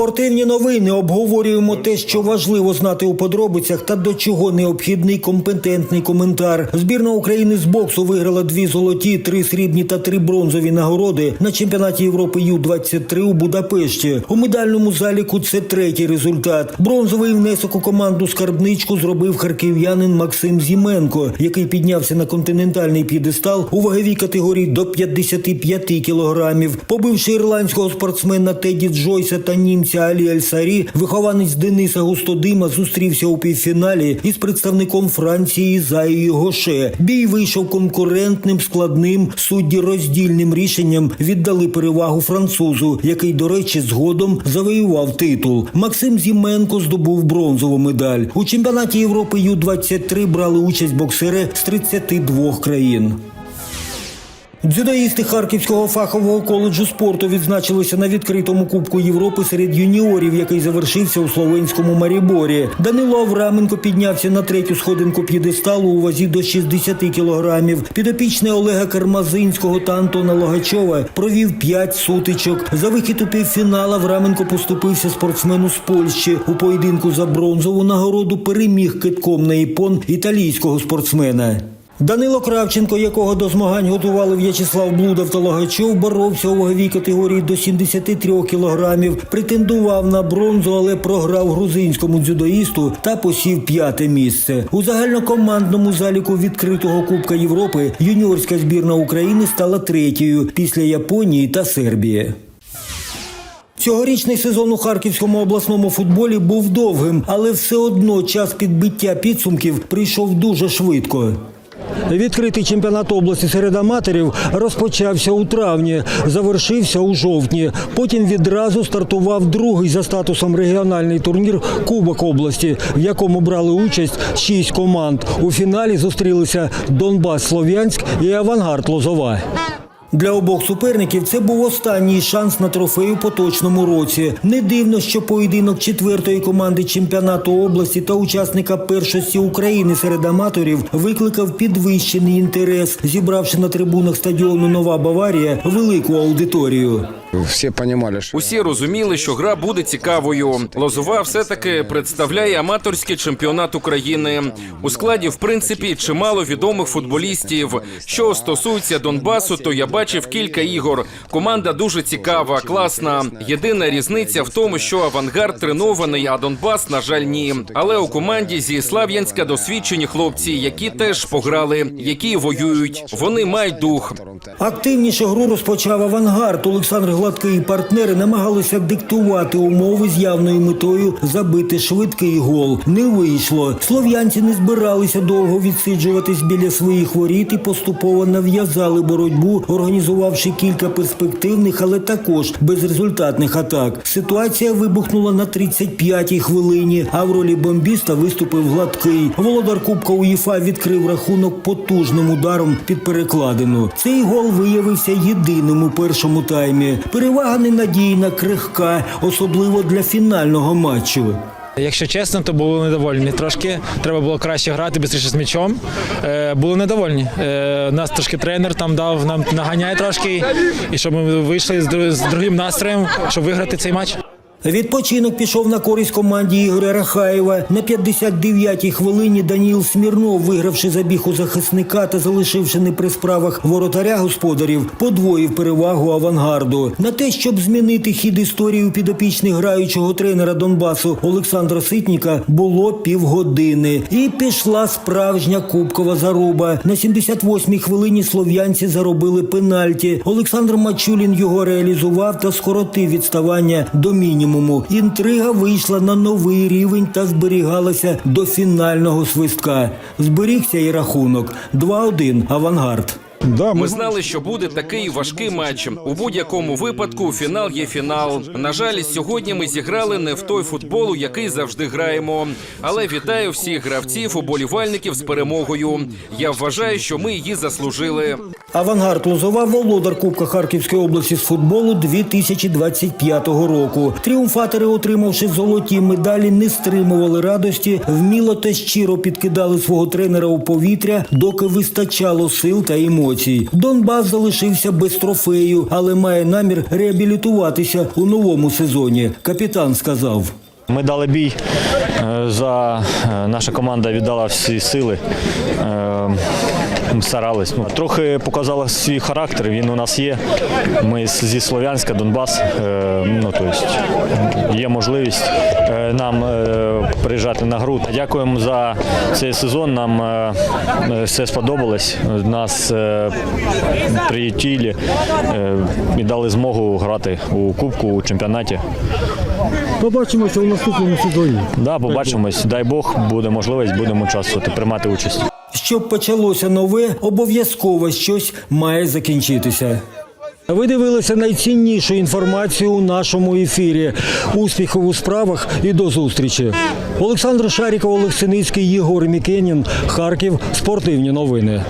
Спортивні новини обговорюємо те, що важливо знати у подробицях, та до чого необхідний компетентний коментар. Збірна України з боксу виграла дві золоті, три срібні та три бронзові нагороди на чемпіонаті Європи Ю-23 у Будапешті. У медальному заліку це третій результат. Бронзовий внесок у команду скарбничку зробив харків'янин Максим Зіменко, який піднявся на континентальний п'єдестал у ваговій категорії до 55 кілограмів, побивши ірландського спортсмена Теді Джойса та німця Алі Альсарі, вихованець Дениса Густодима зустрівся у півфіналі із представником Франції Заєю Гоше. Бій вийшов конкурентним, складним, судді роздільним рішенням віддали перевагу французу, який, до речі, згодом завоював титул. Максим Зіменко здобув бронзову медаль. У чемпіонаті Європи Ю-23 брали участь боксери з 32 країн. Дзюдоїсти Харківського фахового коледжу спорту відзначилися на відкритому Кубку Європи серед юніорів, який завершився у словенському Маріборі. Данило Авраменко піднявся на третю сходинку п'єдесталу у вазі до 60 кілограмів. Підопічний Олега Кармазинського та Антона Логачова провів п'ять сутичок. За вихід у півфінал Авраменко поступився спортсмену з Польщі. У поєдинку за бронзову нагороду переміг китком на іпон італійського спортсмена. Данило Кравченко, якого до змагань готували В'ячеслав Блудов та Логачов, боровся у ваговій категорії до 73 кілограмів, претендував на бронзу, але програв грузинському дзюдоїсту та посів п'яте місце. У загальнокомандному заліку відкритого Кубка Європи юніорська збірна України стала третьою після Японії та Сербії. Цьогорічний сезон у харківському обласному футболі був довгим, але все одно час підбиття підсумків прийшов дуже швидко. Відкритий чемпіонат області серед аматорів розпочався у травні, завершився у жовтні. Потім відразу стартував другий за статусом регіональний турнір Кубок області, в якому брали участь шість команд. У фіналі зустрілися Донбас Слов'янськ і Авангард Лозова. Для обох суперників це був останній шанс на трофей у поточному році. Не дивно, що поєдинок четвертої команди чемпіонату області та учасника першості України серед аматорів викликав підвищений інтерес, зібравши на трибунах стадіону Нова Баварія велику аудиторію. Всі розуміли, що Усі розуміли, що гра буде цікавою. Лозова все-таки представляє аматорський чемпіонат України. У складі, в принципі, чимало відомих футболістів. Що стосується Донбасу, то я бачив кілька ігор. Команда дуже цікава, класна. Єдина різниця в тому, що авангард тренований, а Донбас, на жаль, ні. Але у команді зі Слав'янська досвідчені хлопці, які теж пограли, які воюють. Вони мають дух. Активніше гру розпочав авангард. Олександр Гладкий і партнери намагалися диктувати умови з явною метою забити швидкий гол. Не вийшло. Слов'янці не збиралися довго відсиджуватись біля своїх воріт і поступово нав'язали боротьбу, організувавши кілька перспективних, але також безрезультатних атак. Ситуація вибухнула на 35-й хвилині. А в ролі бомбіста виступив гладкий. Володар Кубка УЄФА відкрив рахунок потужним ударом під перекладину. Цей гол виявився єдиним у першому таймі. Перевага ненадійна, крихка, особливо для фінального матчу. Якщо чесно, то були недовольні. Трошки треба було краще грати, швидше з м'ячом. Е, були недовольні. Е, нас трошки тренер там дав нам наганяє трошки, і щоб ми вийшли з, дру- з другим настроєм, щоб виграти цей матч. Відпочинок пішов на користь команді Ігоря Рахаєва. На 59-й хвилині Даніл Смірнов, вигравши забіг у захисника та залишивши не при справах воротаря господарів, подвоїв перевагу авангарду. На те, щоб змінити хід історії підопічних граючого тренера Донбасу Олександра Ситніка, було півгодини. І пішла справжня кубкова заруба. На 78-й хвилині слов'янці заробили пенальті. Олександр Мачулін його реалізував та скоротив відставання до мінімуму. Інтрига вийшла на новий рівень та зберігалася до фінального свистка. Зберігся і рахунок 2-1 авангард. Да, Ми знали, що буде такий важкий матч. У будь-якому випадку фінал є фінал. На жаль, сьогодні ми зіграли не в той футбол, у який завжди граємо. Але вітаю всіх гравців, уболівальників з перемогою. Я вважаю, що ми її заслужили. Авангард Лозова володар Кубка Харківської області з футболу 2025 року. Тріумфатори, отримавши золоті медалі, не стримували радості, вміло та щиро підкидали свого тренера у повітря, доки вистачало сил та емоцій. Емоцій. Донбас залишився без трофею, але має намір реабілітуватися у новому сезоні. Капітан сказав. Ми дали бій. е, За е, наша команда віддала всі сили. Ми старались. Ну, трохи показала свій характер. Він у нас є. Ми зі Слов'янська, Донбас. Е, Ну тобто є можливість е, нам е, приїжджати на гру. Дякуємо за цей сезон. Нам все сподобалось. Нас приютілі е, і дали змогу грати у кубку у чемпіонаті. Побачимося у наступному сезоні. Да, побачимось. Дай Бог, буде можливість, будемо участвувати, приймати участь. Щоб почалося нове, обов'язково щось має закінчитися. Ви дивилися найціннішу інформацію у нашому ефірі. Успіхів у справах і до зустрічі. Олександр Шаріков, Олег Синицький, Єгор Мікенін, Харків. Спортивні новини.